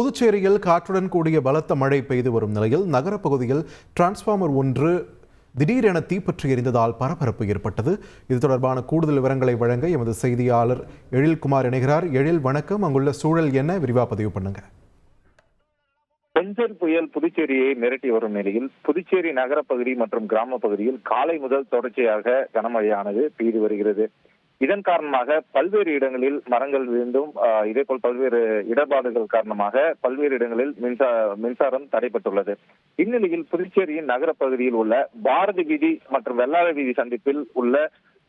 புதுச்சேரியில் காற்றுடன் கூடிய பலத்த மழை பெய்து வரும் நிலையில் நகரப்பகுதியில் டிரான்ஸ்ஃபார்மர் ஒன்று திடீரென தீப்பற்றி எரிந்ததால் பரபரப்பு ஏற்பட்டது. இது தொடர்பான கூடுதல் விவரங்களை வழங்க எமது செய்தியாளர் எழில்குமார் இணைகிறார். எழில் வணக்கம். அங்குள்ள சூழல் என்ன? விரிவா பதிவு பண்ணுங்க. பெஞ்சர் புயல் புதுச்சேரியை மிரட்டி வரும் நிலையில் புதுச்சேரி நகரப்பகுதி மற்றும் கிராம பகுதியில் காலை முதல் தொடர்ச்சியாக கனமழையானது பெய்து வருகிறது. இதன் காரணமாக பல்வேறு இடங்களில் மரங்கள் விழுந்தும் இதே போல் பல்வேறு இடர்பாடுகள் காரணமாக பல்வேறு இடங்களில் மின்சார மின்சாரம் தடைப்பட்டுள்ளது இந்நிலையில் புதுச்சேரியின் நகர பகுதியில் உள்ள பாரதி வீதி மற்றும் வெள்ளாத வீதி சந்திப்பில் உள்ள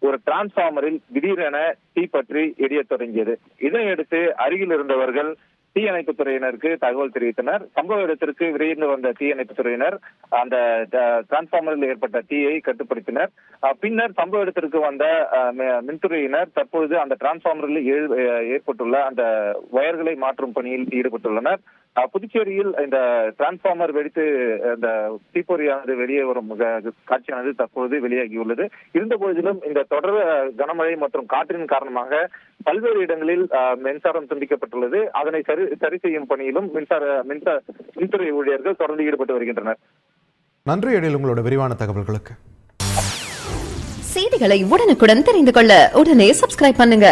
ஒரு டிரான்ஸ்பார்மரில் திடீரென தீப்பற்றி எரிய தொடங்கியது. இதனையடுத்து அருகில் இருந்தவர்கள் தீயணைப்பு துறையினருக்கு தகவல் தெரிவித்தனர். சம்பவ இடத்திற்கு விரைந்து வந்த தீயணைப்பு துறையினர் அந்த டிரான்ஸ்பார்மரில் ஏற்பட்ட தீயை கட்டுப்படுத்தினர். பின்னர் சம்பவ இடத்திற்கு வந்த மின்துறையினர் தற்பொழுது அந்த டிரான்ஸ்பார்மரில் ஏற்பட்டுள்ள அந்த வயர்களை மாற்றும் பணியில் ஈடுபட்டுள்ளனர். புதுச்சேரியில் இந்த டிரான்ஸ்பார்மர் வெடித்து அந்த தீப்பொறியானது வெளியே வரும் காட்சியானது தற்பொழுது வெளியாகியுள்ளது. இருந்த போதிலும் இந்த தொடர் கனமழை மற்றும் காற்றின் காரணமாக பல்வேறு இடங்களில் மின்சாரம் துண்டிக்கப்பட்டுள்ளது. அதனை சரி சரி செய்யும் பணியிலும் மின்சார மின்சார மின்துறை ஊழியர்கள் தொடர்ந்து ஈடுபட்டு வருகின்றனர். நன்றி எழில் உங்களோட விரிவான தகவல்களுக்கு. செய்திகளை உடனுக்குடன் தெரிந்து கொள்ள உடனே சப்ஸ்கிரைப் பண்ணுங்க.